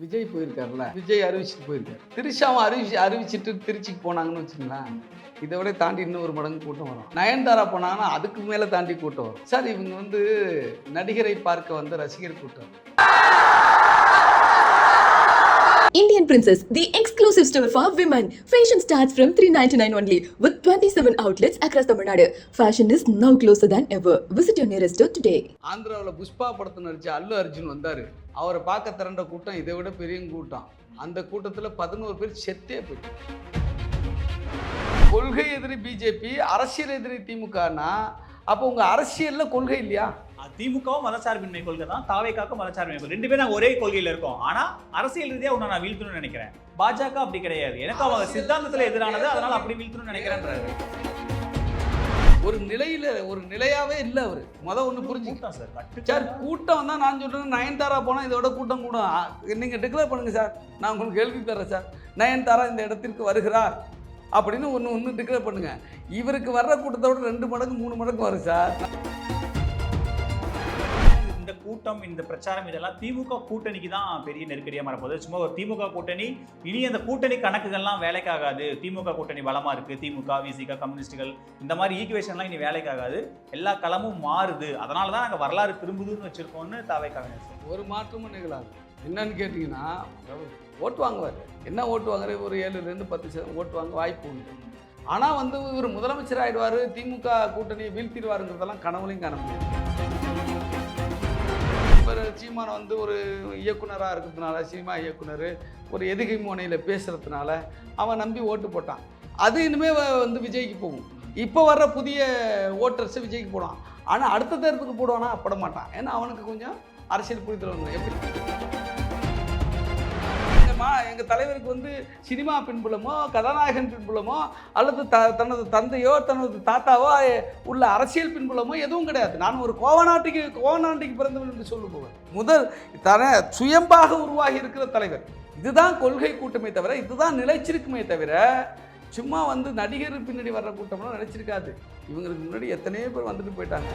விஜய் போயிருக்காருல்ல விஜய் அறிவிச்சுட்டு போயிருக்காரு. திரிஷாவும் அறிவிச்சு அறிவிச்சிட்டு திருச்சிக்கு போனாங்கன்னு வச்சுங்களேன் இதை விட தாண்டி இன்னும் ஒரு மடங்கு கூட்டம் வரும். நயன்தாரா போனாங்கன்னா அதுக்கு மேலே தாண்டி கூட்டம் வரும். சார் இவங்க வந்து நடிகரை பார்க்க வந்த ரசிகர் கூட்டம். Indian Princess, the exclusive store for women. Fashion starts from 399 only with 27 outlets across Tamil Nadu. Fashion is now closer than ever. Visit your nearest store today. ஆந்திராவில் புஷ்பா படத்தை நடிச்ச அல்லு அர்ஜுன் வந்தார் அவரை பார்க்க திரண்ட கூட்டம் இதை விட பெரிய கூட்டம் அந்த கூட்டத்தில் பதினோரு பேர் செத்தே போயிட்டு கொள்கை எதிரி பிஜேபி அரசியல் எதிரி திமுகனா அப்போ உங்கள் அரசியலில் கொள்கை இல்லையா திமுகவும் மதசார்பின்மை கொள்கை தான் தாவேக்காக்கும் மதசார்பின்மை கொள்கை. ரெண்டு பேரும் நாங்கள் ஒரே கொள்கையில் இருக்கோம். ஆனா அரசியல் ரீதியா உன்னை நான் வீழ்த்தணும்னு நினைக்கிறேன். பாஜக அப்படி கிடையாது. எனக்கு அவங்க சித்தாந்தத்துல எதிரானது அதனால அப்படி வீழ்த்தணும்னு நினைக்கிறேன்றாரு. ஒரு நிலையில் ஒரு நிலையாவே இல்லை அவர். முத ஒன்று புரிஞ்சுக்க. கூட்டம் சார். சார் கூட்டம் தான் நான் சொல்கிறேன் நயன்தாரா போனால் இதோட கூட்டம் கூடும் நீங்கள் டிக்ளேர் பண்ணுங்கள் சார். நான் உங்களுக்கு கேள்வி தர்றேன் சார். நயன்தாரா இந்த இடத்திற்கு வருகிறார் அப்படின்னு ஒன்று ஒன்று டிக்ளேர் பண்ணுங்கள் இவருக்கு வர்ற கூட்டத்தை விட ரெண்டு மடங்கு மூணு மடங்கு வரும் சார். கூட்டம் இந்த பிரச்சாரம் இதெல்லாம் திமுக கூட்டணிக்கு தான் பெரிய நெருக்கடியாக மாறப்போகுது. சும்மா ஒரு திமுக கூட்டணி இனி அந்த கூட்டணி கணக்குகள்லாம் வேலைக்காகாது திமுக கூட்டணி பலமாக இருக்குது திமுக விசிக கம்யூனிஸ்டுகள் இந்த மாதிரி ஈக்குவேஷன்லாம் இனி வேலைக்காகாது எல்லா களமும் மாறுது. அதனால தான் நாங்கள் வரலாறு திரும்புதுன்னு வச்சுருக்கோம்னு தாவே கவிஞர் ஒரு மாற்றமும் நிகழாது. என்னன்னு கேட்டிங்கன்னா ஓட்டு வாங்குவார். என்ன ஓட்டு வாங்குற? ஒரு ஏழுலேருந்து பத்து சதவீதம் ஓட்டு வாங்க வாய்ப்பு உண்டு. ஆனால் வந்து இவர் முதலமைச்சர் ஆயிடுவார் திமுக கூட்டணியை வீழ்த்திடுவாருங்கிறதெல்லாம் கனவுலையும் காண முடியாது. அவர் சீமான் வந்து ஒரு இயக்குனராக இருக்கிறதுனால சினிமா இயக்குனர் ஒரு எதுகை முனையில் பேசுகிறதுனால அவன் நம்பி ஓட்டு போட்டான். அது இனிமேல் வ- வந்து விஜய்க்கு போகும். இப்போ வர்ற புதிய ஓட்டர்ஸை விஜய்க்கு போடுவான். ஆனால் அடுத்த தேர்தலுக்கு போடுவானா? போட மாட்டான். ஏன்னா அவனுக்கு கொஞ்சம் அரசியல் புரிதல் வந்து எப்படி? ஆனால் எங்கள் தலைவருக்கு வந்து சினிமா பின்புலமோ கதாநாயகன் பின்புலமோ அல்லது த தனது தந்தையோ தனது தாத்தாவோ உள்ள அரசியல் பின்புலமோ எதுவும் கிடையாது. நான் ஒரு கோவநாட்டுக்கு கோவநாட்டுக்கு பிறந்தவன் என்று சொல்லுபவன். முதல் தன சுயம்பாக உருவாகி இருக்கிற தலைவர். இதுதான் கொள்கை கூட்டமே தவிர இதுதான் நிலைச்சிருக்குமே தவிர சும்மா வந்து நடிகர் பின்னாடி வர்ற கூட்டம்லாம் நினைச்சிருக்காது இவங்களுக்கு முன்னாடி எத்தனையோ பேர் வந்துட்டு போயிட்டாங்க.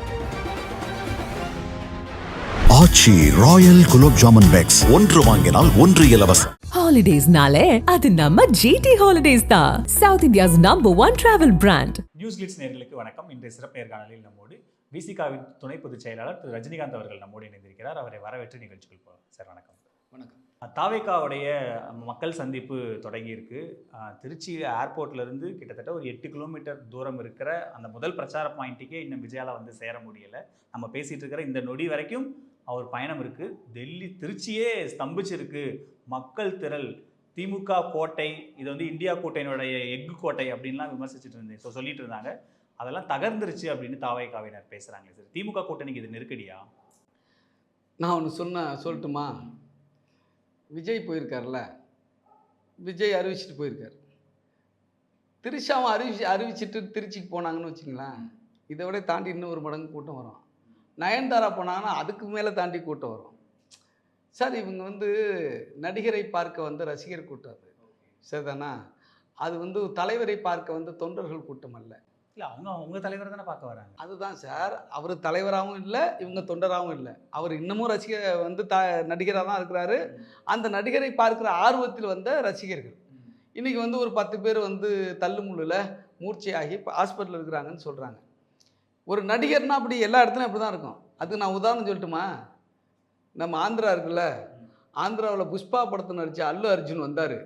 Aachi royal gulab jamun packs. ஒன்று வாங்கினால் ஒன்று இலவசம். ஹாலிடேஸ்னாலே அது நம்ம ஜிடி ஹாலிடேஸ் தான் south India's number one travel brand news glitz நேர்களுக்கு வணக்கம். இன்றைய சிறப்பு நேர்காணலில் நம்மோடு விசிகாவின் துணை பொதுச் செயலாளர் திரு ரஜினிகாந்த் அவர்கள் நம்மோடு இணைந்திருக்கிறார். அவரை வரவேற்று நிகழ்ச்சிக்குள் போகிறோம் சார் வணக்கம். வணக்கம். தாவேக்காவுடைய மக்கள் சந்திப்பு தொடங்கியிருக்கு. திருச்சி ஏர்போர்ட்ல இருந்து கிட்டத்தட்ட ஒரு எட்டு கிலோமீட்டர் தூரம் இருக்கிற அந்த முதல் பிரச்சார பாயிண்ட்டுக்கே இன்னும் விஜயால வந்து சேர முடியல. நம்ம பேசிட்டு இருக்கிற இந்த நொடி வரைக்கும் அவர் பயணம் இருக்கு. டெல்லி திருச்சியே ஸ்தம்பிச்சிருக்கு. மக்கள் திரள் திமுக கோட்டை இது வந்து இந்தியா கோட்டையினுடைய எஃகு கோட்டை அப்படின்லாம் விமர்சிச்சுட்டு இருந்தேன். ஸோ சொல்லிட்டு இருந்தாங்க. அதெல்லாம் தகர்ந்துருச்சு அப்படின்னு தாவைக்காவினர் பேசுகிறாங்களே சார் திமுக கூட்டணிக்கு இது நெருக்கடியா? நான் ஒன்று சொன்ன சொல்லட்டுமா? விஜய் போயிருக்கார்ல விஜய் அறிவிச்சிட்டு போயிருக்கார். திரிஷாவும் அறிவிச்சு அறிவிச்சிட்டு திருச்சிக்கு போனாங்கன்னு வச்சுங்களேன். இதை விட தாண்டி இன்னும் ஒரு மடங்கு கூட்டம் வரும். நயன்தாரா போனாங்கன்னா அதுக்கு மேலே தாண்டி கூட்டம் வரும். சார் இவங்க வந்து நடிகரை பார்க்க வந்த ரசிகர் கூட்டம் அது. சரிதானா? அது வந்து தலைவரை பார்க்க வந்த தொண்டர்கள் கூட்டம் அல்ல. இல்ல அவங்க உங்க தலைவர் தானே பார்க்க வராங்க. அதுதான் சார். அவர் தலைவராகவும் இல்லை இவங்க தொண்டராகவும் இல்லை. அவர் இன்னமும் ரசிகர் வந்து த நடிகராக தான் இருக்கிறாரு. அந்த நடிகரை பார்க்குற ஆர்வத்தில் வந்த ரசிகர்கள். இன்றைக்கி வந்து ஒரு பத்து பேர் வந்து தள்ளுமுள்ளில் மூர்ச்சையாகி இப்போ ஹாஸ்பிட்டலில் இருக்கிறாங்கன்னு சொல்கிறாங்க ஒரு நடிகர்னா அப்படி எல்லா இடத்துலையும் அப்படி தான் இருக்கும். அதுக்கு நான் உதாரணம் சொல்லட்டுமா? நம்ம ஆந்திரா இருக்குல்ல ஆந்திராவில் புஷ்பா படத்தை நடித்த அல்லு அர்ஜுன் வந்தார்.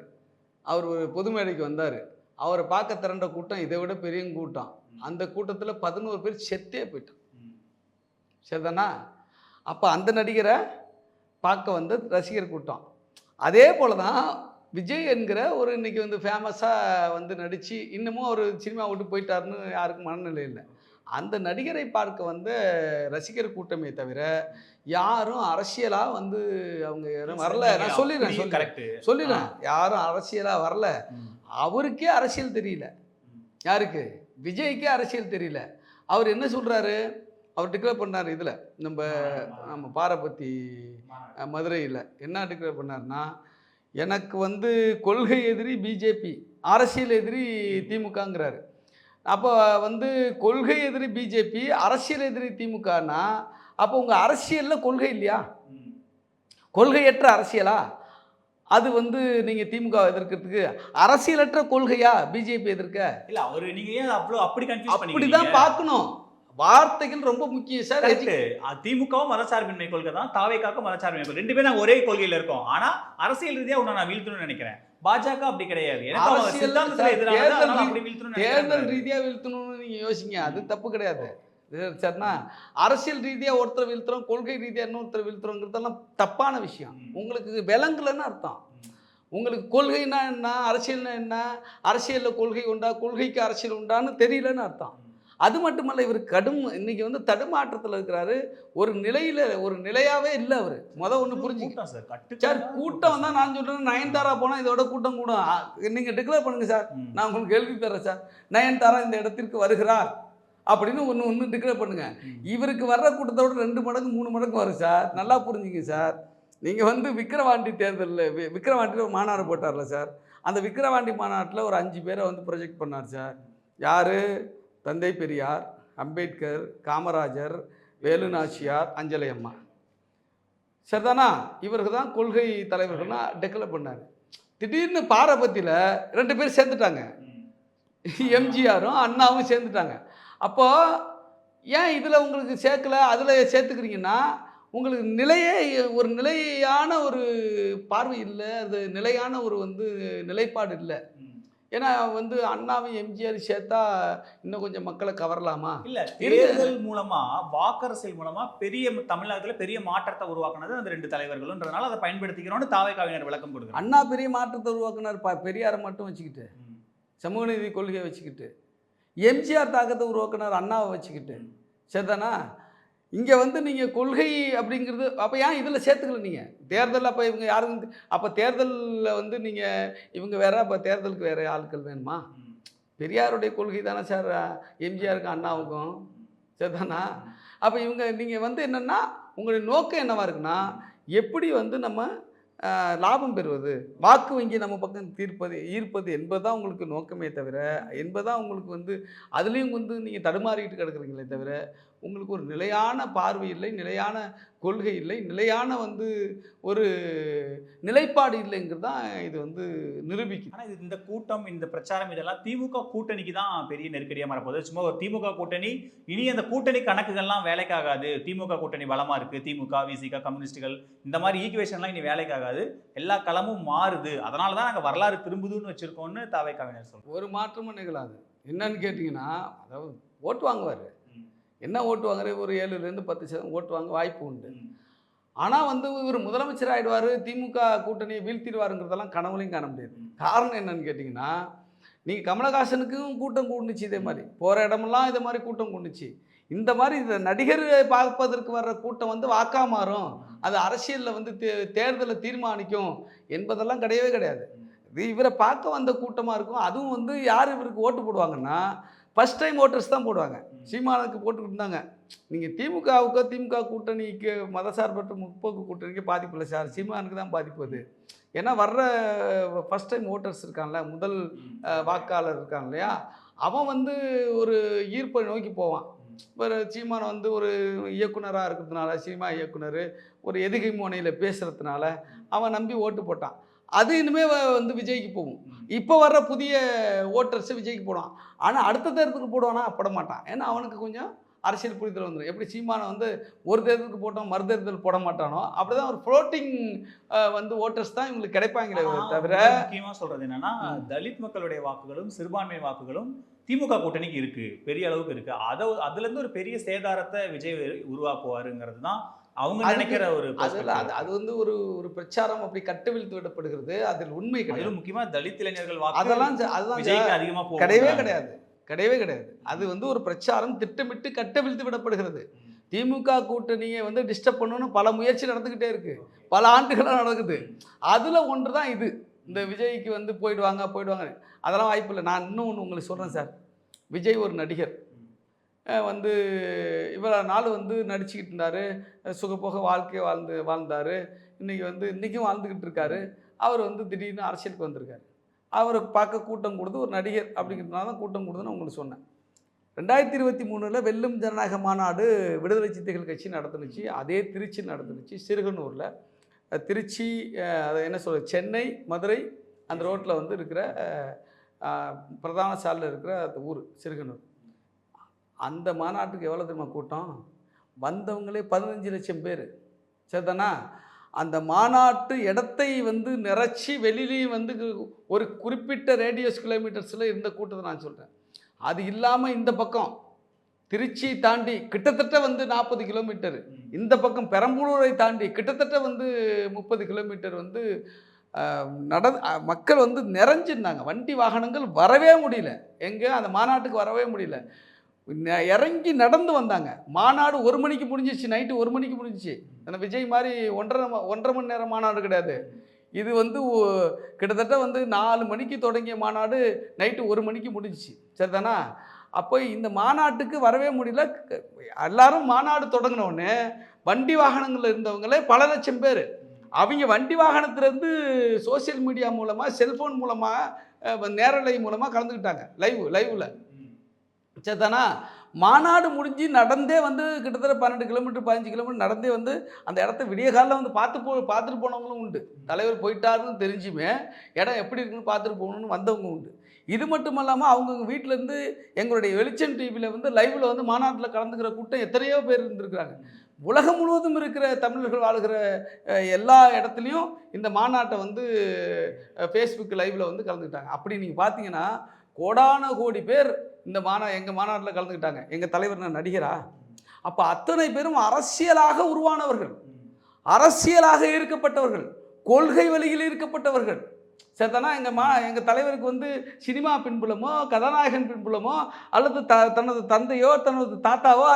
அவர் ஒரு பொது மேடைக்கு வந்தார். அவரை பார்க்க திரண்ட கூட்டம் இதை விட பெரிய கூட்டம். அந்த கூட்டத்தில் பதினோரு பேர் செத்தே போயிட்டான் சரிதானா? அப்போ அந்த நடிகரை பார்க்க வந்த ரசிகர் கூட்டம். அதே போல தான் விஜய் என்கிற ஒரு இன்னைக்கு வந்து ஃபேமஸாக வந்து நடித்து இன்னமும் அவர் சினிமா விட்டு போயிட்டாருன்னு யாருக்கும் மனநிலை இல்லை. அந்த நடிகரை பார்க்க வந்த ரசிகர் கூட்டமே தவிர யாரும் அரசியலாக வந்து அவங்க யாரும் வரல. நான் சொல்லிடுறேன் சொல்லிடுறேன். கரெக்ட் சொல்லிடுறேன். யாரும் அரசியலாக வரல. அவருக்கே அரசியல் தெரியல. யாருக்கு? விஜய்க்கே அரசியல் தெரியல. அவர் என்ன சொல்கிறாரு அவர் டிக்ளேர் பண்ணார் இதில். நம்ம நம்ம பாரபத்தி மதுரையில். என்ன டிக்ளேர் பண்ணார்னா எனக்கு வந்து கொள்கை எதிரி பிஜேபி அரசியல் எதிரி திமுகங்கிறாரு. அப்போ வந்து கொள்கை எதிரி பிஜேபி அரசியல் எதிரி திமுகனா? அப்போ உங்கள் அரசியலில் கொள்கை இல்லையா? கொள்கையற்ற அரசியலா? அது வந்து நீங்கள் திமுக எதிர்க்கிறதுக்கு அரசியலற்ற கொள்கையா பிஜேபி எதிர்க்க? இல்ல அவரு நீங்க ஏன் அவ்வளவு அப்படி கன்ஃபியூஸ் அப்படிதான் பார்க்கணும். வார்த்தைகள் ரொம்ப முக்கியம் சார். திமுகவும் மதசார்பின்மை கொள்கை தான் தாவேக்காக்கும் மதசார்பின்மை கொள்கை. ரெண்டு பேரும் ஒரே கொள்கையில இருக்கோம். ஆனா அரசியல் ரீதியா உன்னை நான் வீழ்த்தணும்னு நினைக்கிறேன். பாஜக அப்படி கிடையாது. தேர்தல் ரீதியா வீழ்த்தணும்னு நீங்க யோசிங்க. அது தப்பு கிடையாது. சரிண்ணா? அரசியல் ரீதியா ஒருத்தர் வீழ்த்துறோம் கொள்கை ரீதியா இன்னொருத்தர் வீழ்த்துறோங்கிறதெல்லாம் தப்பான விஷயம். உங்களுக்கு விலங்குலன்னு அர்த்தம். உங்களுக்கு கொள்கைனா என்ன? அரசியல்னா என்ன? அரசியலில் கொள்கை உண்டா? கொள்கைக்கு அரசியல் உண்டான்னு தெரியலன்னு அர்த்தம். அது மட்டுமல்ல இவர் கடும் இன்னைக்கு வந்து தடுமாற்றத்தில் இருக்கிறாரு. ஒரு நிலையில ஒரு நிலையாவே இல்லை அவர். முத ஒன்று கூட்டம் சார். கட்டு சார் கூட்டம் தான் நான் சொல்றேன் நயன்தாரா போனால் இதோட கூட்டம் கூடும் ஆ, நீங்க டிக்ளேர் பண்ணுங்க சார். நான் உங்களுக்கு கேள்வி பெறேன் சார். நயன்தாரா இந்த இடத்திற்கு வருகிறார் அப்படின்னு ஒன்று ஒன்று டிக்ளேர் பண்ணுங்க. ம். இவருக்கு வர்ற கூட்டத்தோட ரெண்டு மடங்கு மூணு மடங்கு வரும் சார். நல்லா புரிஞ்சுங்க சார். நீங்கள் வந்து விக்கிரவாண்டி தேர்தலில் வி விக்கிரவாண்டியில் ஒரு மாநாடு போட்டார்ல சார். அந்த விக்கிரவாண்டி மாநாட்டில் ஒரு அஞ்சு பேரை வந்து ப்ரொஜெக்ட் பண்ணார் சார். யார்? தந்தை பெரியார் அம்பேத்கர் காமராஜர் வேலு நாச்சியார் அஞ்சலை அம்மா சரிதானா? இவருக்கு தான் கொள்கை தலைவர்கள்னா டெக்ளேர் பண்ணார். திடீர்னு பாரபத்தியில் ரெண்டு பேர் சேர்ந்துட்டாங்க. எம்ஜிஆரும் அண்ணாவும் சேர்ந்துட்டாங்க. அப்போது ஏன் இதில் உங்களுக்கு சேர்க்கல? அதில் சேர்த்துக்கிறீங்கன்னா உங்களுக்கு நிலையே ஒரு நிலையான ஒரு பார்வை இல்லை. அது நிலையான ஒரு வந்து நிலைப்பாடு இல்லை. ஏன்னா வந்து அண்ணாவும் எம்ஜிஆர் சேர்த்தா இன்னும் கொஞ்சம் மக்களை கவரலாமா? இல்ல. தேர்தல் மூலமா வாக்கரசியல் மூலமா பெரிய தமிழ்நாட்டுல பெரிய மாற்றத்தை உருவாக்குனது அந்த ரெண்டு தலைவர்களுன்றதுனால அதை பயன்படுத்திக்கிறோம்னு தாவேக்காவினர் விளக்கம் கொடுக்குறாங்க. அண்ணா பெரிய மாற்றத்தை உருவாக்குனார். பெரியாரை மட்டும் வச்சுக்கிட்டு. சமூக நீதி கொள்கையை வச்சுக்கிட்டு எம்ஜிஆர் தாக்கத்தை உருவாக்குனார் அண்ணாவை வச்சுக்கிட்டு. சரிதானா? இங்கே வந்து நீங்கள் கொள்கை அப்படிங்கிறது அப்போ ஏன் இதில் சேர்த்துக்கல நீங்கள் தேர்தல் அப்போ இவங்க யாரும் அப்போ தேர்தலில் வந்து நீங்கள் இவங்க வேறு அப்போ தேர்தலுக்கு வேறு ஆட்கள் வேணுமா? பெரியாருடைய கொள்கை தானே சார் எம்ஜிஆருக்கும் அண்ணாவுக்கும். சரிதானா? அப்போ இவங்க நீங்கள் வந்து என்னென்னா உங்களுடைய நோக்கம் என்னவா இருக்குன்னா எப்படி வந்து நம்ம லாபம் பெறுவது? வாக்கு வங்கி நம்ம பக்கம் தீர்ப்பது ஈர்ப்பது என்பதுதான் உங்களுக்கு நோக்கமே தவிர என்பதான் உங்களுக்கு வந்து அதுலேயும் வந்து நீங்கள் தடுமாறிக்கிட்டு கிடக்குறீங்களே தவிர உங்களுக்கு ஒரு நிலையான பார்வை இல்லை நிலையான கொள்கை இல்லை நிலையான வந்து ஒரு நிலைப்பாடு இல்லைங்கிறது தான் இது வந்து நிரூபிக்குது. ஆனா இது இந்த கூட்டம் இந்த பிரச்சாரம் இதெல்லாம் திமுக கூட்டணிக்கு தான் பெரிய நெருக்கடியா மாறப்போகுது. சும்மா ஒரு திமுக கூட்டணி இனி அந்த கூட்டணி கணக்குகள்லாம் வேலைக்காகாது. திமுக கூட்டணி பலமா இருக்கு. திமுக விசிக கம்யூனிஸ்டுகள் இந்த மாதிரி ஈக்குவேஷன்லாம் இனி வேலைக்காகாது. எல்லா களமும் மாறுது. அதனால தான் நாங்கள் வரலாறு திரும்புதுன்னு வச்சிருக்கோம்னு தாவேக்காவினர் சொல்றோம் ஒரு மாற்றமும் நிகழாது. என்னன்னு கேட்டிங்கன்னா அதாவது ஓட்டு வாங்குவார். என்ன ஓட்டு வாங்குறது ஒரு ஏழுலேருந்து பத்து சதவீதம் ஓட்டு வாங்க வாய்ப்பு உண்டு. ஆனால் வந்து இவர் முதலமைச்சர் ஆயிடுவார் திமுக கூட்டணியை வீழ்த்திடுவாருங்கிறதெல்லாம் கனவுலையும் காண முடியாது. காரணம் என்னன்னு கேட்டிங்கன்னா நீங்கள் கமலஹாசனுக்கும் கூட்டம் கூண்டுச்சு இதே மாதிரி. போகிற இடமெல்லாம் இதே மாதிரி கூட்டம் கூண்டுச்சு இந்த மாதிரி இந்த நடிகர் பார்ப்பதற்கு வர்ற கூட்டம் வந்து வாக்கா மாறும். அது அரசியலில் வந்து தே தேர்தலை தீர்மானிக்கும் என்பதெல்லாம் கிடையவே கிடையாது. இது இவரை பார்க்க வந்த கூட்டமாக இருக்கும். அதுவும் வந்து யார் இவருக்கு ஓட்டு போடுவாங்கன்னா ஃபஸ்ட் டைம் ஓட்டர்ஸ் தான் போடுவாங்க. சீமானுக்கு போட்டுக்கிட்டு இருந்தாங்க நீங்கள் திமுகவுக்கோ திமுக கூட்டணிக்கு மதசார்பற்ற முற்போக்கு கூட்டணிக்கு பாதிப்பு இல்லை சார். சீமானுக்கு தான் பாதிப்பு அது. ஏன்னா வர்ற ஃபஸ்ட் டைம் ஓட்டர்ஸ் இருக்கான்ல முதல் வாக்காளர் இருக்கான் இல்லையா? அவன் வந்து ஒரு ஈர்ப்பை நோக்கி போவான். ஒரு சீமான் வந்து ஒரு இயக்குனராக இருக்கிறதுனால சினிமா இயக்குனர் ஒரு எதுகை மோனையில் பேசுகிறதுனால அவன் நம்பி ஓட்டு போட்டான். அது இனிமே வ- வந்து விஜய்க்கு போகும். இப்போ வர்ற புதிய ஓட்டர்ஸ் விஜய்க்கு போடுவான். ஆனால் அடுத்த தேர்தலுக்கு போடுவானா? போட மாட்டான். ஏன்னா அவனுக்கு கொஞ்சம் அரசியல் புரிதல் வந்துடும் எப்படி சீமானை வந்து ஒரு தேர்தலுக்கு போட்டோம் மறு தேர்தல் போட மாட்டானோ? அப்படிதான் ஒரு ஃப்ளோட்டிங் வந்து ஓட்டர்ஸ் தான் இவங்களுக்கு கிடைப்பாங்களே தவிர முக்கியமா சொல்றது என்னன்னா. தலித் மக்களுடைய வாக்குகளும் சிறுபான்மை வாக்குகளும் திமுக கூட்டணிக்கு இருக்கு. பெரிய அளவுக்கு இருக்கு. அதை அதுல இருந்து ஒரு பெரிய சேதாரத்தை விஜய் உருவாக்குவாருங்கிறது தான் அவங்க நினைக்கிற ஒரு அதில். அது அது வந்து ஒரு ஒரு பிரச்சாரம் அப்படி கட்டவிழ்த்து விடப்படுகிறது அதில் உண்மை கிடையாது. அதிலும் முக்கியமா தலித் இளைஞர்கள் அதெல்லாம் ஜ- அதுதான் விஜய்க்கு ஜ- அதிகமா போகும் கிடையவே கிடையாது. கிடையவே கிடையாது. அது வந்து ஒரு பிரச்சாரம் திட்டமிட்டு கட்டவிழ்த்து விடப்படுகிறது திமுக கூட்டணியை வந்து டிஸ்டர்ப் பண்ணணும்னு பல முயற்சி நடந்துக்கிட்டே இருக்கு. பல ஆண்டுகளாக நடக்குது. அதில் ஒன்று தான் இது. இந்த விஜய்க்கு வந்து போயிடுவாங்க போயிடுவாங்க. அதெல்லாம் வாய்ப்பு இல்லை. நான் இன்னும் ஒன்று உங்களுக்கு சொல்கிறேன் சார். விஜய் ஒரு நடிகர். வந்து இவ்வளோ நாள் வந்து நடிச்சுக்கிட்டு இருந்தார். சுகப்போக வாழ்க்கையை வாழ்ந்து வாழ்ந்தார். இன்றைக்கி வந்து இன்றைக்கும் வாழ்ந்துக்கிட்டு இருக்காரு. அவர் வந்து திடீர்னு அரசியலுக்கு வந்திருக்காரு. அவரை பார்க்க கூட்டம் கொடுத்து ஒரு நடிகர் அப்படிங்கிறதுனால தான் கூட்டம் கொடுத்துன்னு உங்களுக்கு சொன்னேன். ரெண்டாயிரத்தி இருபத்தி மூணில் வெல்லும் ஜனநாயக மாநாடு விடுதலை சித்தைகள் கட்சி நடத்துனுச்சு அதே திருச்சி நடத்துனுச்சு சிறுகனூரில். திருச்சி அதை என்ன சொல்ற சென்னை மதுரை அந்த ரோட்டில் வந்து இருக்கிற பிரதான சாலையில் இருக்கிற அந்த ஊர் சிறுகனூர். அந்த மாநாட்டுக்கு எவ்வளோ தெரியுமா கூட்டம்? வந்தவங்களே பதினஞ்சு லட்சம் பேர். சரிதானா? அந்த மாநாட்டு இடத்தை வந்து நிறைச்சி வெளியிலையும் வந்து ஒரு குறிப்பிட்ட ரேடியஸ் கிலோமீட்டர்ஸில் இருந்த கூட்டத்தை நான் சொல்கிறேன் அது இல்லாமல் இந்த பக்கம் திருச்சி தாண்டி கிட்டத்தட்ட வந்து நாற்பது கிலோமீட்டர் இந்த பக்கம் பெரம்பலூரை தாண்டி கிட்டத்தட்ட வந்து முப்பது கிலோமீட்டர் வந்து நட மக்கள் வந்து நிறைஞ்சிருந்தாங்க. வண்டி வாகனங்கள் வரவே முடியல. எங்கே? அந்த மாநாட்டுக்கு வரவே முடியல. இறங்கி நடந்து வந்தாங்க. மாநாடு ஒரு மணிக்கு முடிஞ்சிச்சு நைட்டு ஒரு மணிக்கு முடிஞ்சிச்சு. அந்த விஜய் மாதிரி ஒன்றரை ஒன்றரை மணி நேரம் மாநாடு கிடையாது. இது வந்து கிட்டத்தட்ட வந்து நாலு மணிக்கு தொடங்கிய மாநாடு நைட்டு ஒரு மணிக்கு முடிஞ்சிச்சு. சரிதானா? அப்போ இந்த மாநாட்டுக்கு வரவே முடியல. எல்லாரும் மாநாடு தொடங்கினோடனே வண்டி வாகனங்களில் இருந்தவங்களே பல லட்சம் பேர். அவங்க வண்டி வாகனத்துலேருந்து சோஷியல் மீடியா மூலமாக செல்ஃபோன் மூலமாக நேரலை மூலமாக கலந்துக்கிட்டாங்க. லைவ் லைவில். சரிதானா மாநாடு முடிஞ்சு நடந்தே வந்து கிட்டத்தட்ட பன்னெண்டு கிலோமீட்டர் பதினஞ்சு கிலோமீட்டர் நடந்தே வந்து அந்த இடத்த விடிய காலில் வந்து பார்த்து போ பார்த்துட்டு போனவங்களும் உண்டு. தலைவர் போயிட்டாருன்னு தெரிஞ்சுமே இடம் எப்படி இருக்குன்னு பார்த்துட்டு போகணுன்னு வந்தவங்க உண்டு. இது மட்டும் இல்லாமல் அவங்கவுங்க வீட்டிலேருந்து எங்களுடைய வெளிச்சம் டிவியில் வந்து லைவில் வந்து மாநாட்டில் கலந்துக்கிற கூட்டம் எத்தனையோ பேர் இருந்திருக்கிறாங்க. உலகம் முழுவதும் இருக்கிற தமிழர்கள் வாழ்கிற எல்லா இடத்துலையும் இந்த மாநாட்டை வந்து ஃபேஸ்புக் லைவில் வந்து கலந்துக்கிட்டாங்க. அப்படி நீங்கள் பார்த்தீங்கன்னா கோடான கோடி பேர் இந்த மாநா எங்கள் மாநாட்டில் கலந்துக்கிட்டாங்க. எங்கள் தலைவர் நான் நடிகரா? அப்போ அத்தனை பேரும் அரசியலாக உருவானவர்கள். அரசியலாக ஈர்க்கப்பட்டவர்கள். கொள்கை வழியில் ஈர்க்கப்பட்டவர்கள். சேர்த்தனா எங்கள் மா எங்கள் தலைவருக்கு வந்து சினிமா பின்புலமோ கதாநாயகன் பின்புலமோ அல்லது த தனது தந்தையோ தனது தாத்தாவோ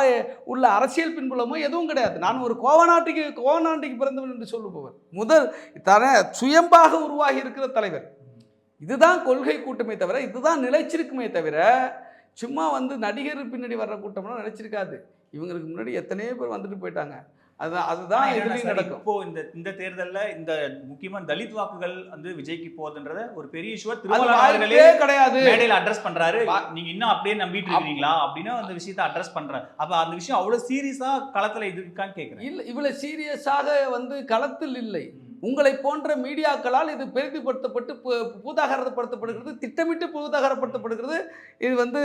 உள்ள அரசியல் பின்புலமோ எதுவும் கிடையாது. நான் ஒரு கோவநாட்டுக்கு கோவநாட்டுக்கு பிறந்தவன் என்று சொல்லுபவர். முதல் தன சுயம்பாக உருவாகி இருக்கிற தலைவர். இதுதான் கொள்கை கூட்டமே தவிர இதுதான் நிலைச்சிருக்குமே தவிர சும்மா வந்து நடிகர் பின்னாடி வர்ற கூட்டம்லாம் நிலைச்சிருக்காது இவங்களுக்கு முன்னாடி எத்தனையோ பேர் வந்துட்டு போயிட்டாங்க. அதுதான் அதுதான் இதுலேயும் நடக்கும். இப்போ இந்த இந்த தேர்தல்ல இந்த முக்கியமா தலித் வாக்குகள் வந்து விஜய்க்கு போகுதுன்றத ஒரு பெரிய இஷ்யூவா அது திருமாவளவன் அவர்களே வாய்ப்பே கிடையாது. மேடையில அட்ரஸ் பண்றாரு. வா- நீங்க இன்னும் அப்படியே நம்பிட்டு இருக்கீங்களா அப்படின்னு அந்த விஷயத்தை அட்ரஸ் பண்றாரு. அப்ப அந்த விஷயம் அவ்வளவு சீரியஸா களத்துல இது இருக்கான்னு கேக்குறேன். இல்லை இவ்வளவு சீரியஸாக வந்து களத்தில் இல்லை. உங்களை போன்ற மீடியாக்களால் இது பெரிதுபடுத்தப்பட்டு பு- பூதாகரப்படுத்தப்படுகிறது திட்டமிட்டு பூதாகரப்படுத்தப்படுகிறது. இது வந்து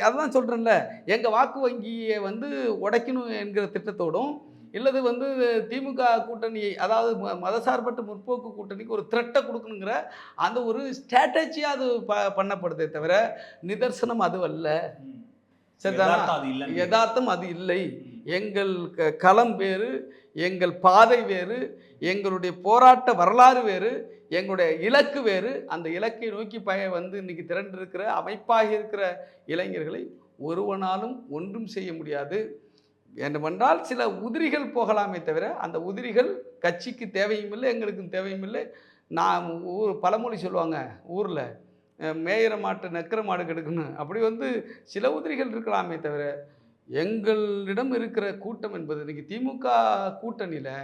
அதான் சொல்கிறேன்ல எங்கள் வாக்கு வங்கியை வந்து உடைக்கணும் என்கிற திட்டத்தோடும் இல்லது வந்து திமுக கூட்டணி அதாவது ம- மதசார்பற்ற முற்போக்கு கூட்டணிக்கு ஒரு த்ரெட்டை கொடுக்கணுங்கிற அந்த ஒரு ஸ்ட்ராட்டஜியாக அது ப பண்ணப்படுதே தவிர நிதர்சனம் அது அல்ல. சரிதானா? யதார்த்தம் அது இல்ல யதார்த்தம் அது இல்லை. எங்கள் க- களம் வேறு எங்கள் பாதை வேறு எங்களுடைய போராட்ட வரலாறு வேறு எங்களுடைய இலக்கு வேறு. அந்த இலக்கை நோக்கி பய வந்து இன்னைக்கு திரண்டிருக்கிற அமைப்பாக இருக்கிற இளைஞர்களை ஒருவனாலும் ஒன்றும் செய்ய முடியாது. வேண்டுமென்றால் சில உதிரிகள் போகலாமே தவிர அந்த உதிரிகள் கட்சிக்கு தேவையும் இல்லை எங்களுக்கும் தேவையும் இல்லை நான் ஊர் பழமொழி சொல்லுவாங்க ஊரில் மேயிற மாட்டு நக்கிற மாடு கெடுக்கணும். அப்படி வந்து சில உதிரிகள் இருக்கலாமே தவிர எங்களிடம் இருக்கிற கூட்டம் என்பது இன்னைக்கு திமுக கூட்டணியில்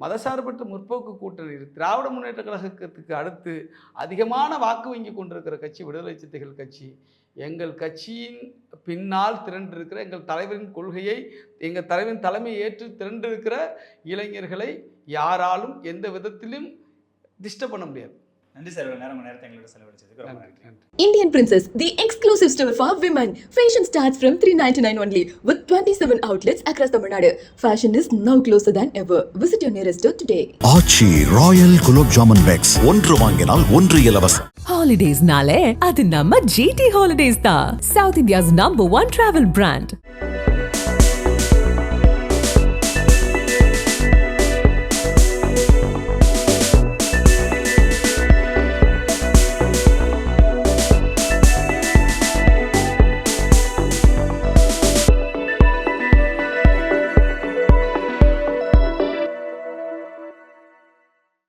மதசார்பற்ற முற்போக்கு கூட்டணி திராவிட முன்னேற்ற கழகத்துக்கு அடுத்து அதிகமான வாக்கு வங்கி கொண்டிருக்கிற கட்சி விடுதலை சித்தைகள் கட்சி. எங்கள் கட்சியின் பின்னால் திரண்டிருக்கிற எங்கள் தலைவரின் கொள்கையை எங்கள் தலைவரின் தலைமையை ஏற்று திரண்டிருக்கிற இளைஞர்களை யாராலும் எந்த விதத்திலும் டிஸ்டர்ப் பண்ண முடியாது. நன்றி சார் இவ்வளவு நேரம் நேரத்தை எங்களோட செலவழிச்சதுக்கு ரொம்ப நன்றி Indian Princess, the exclusive store for women. Fashion starts from 399 only with 27 outlets across Tamil Nadu. Fashion is now closer than ever. Visit your nearest store today. Aachi royal gulab jamun packs ஒன்று வாங்கினால் ஒன்று இலவசம் Holidays nale, அது நம்ம GT Holidays தான். South India's number one travel brand.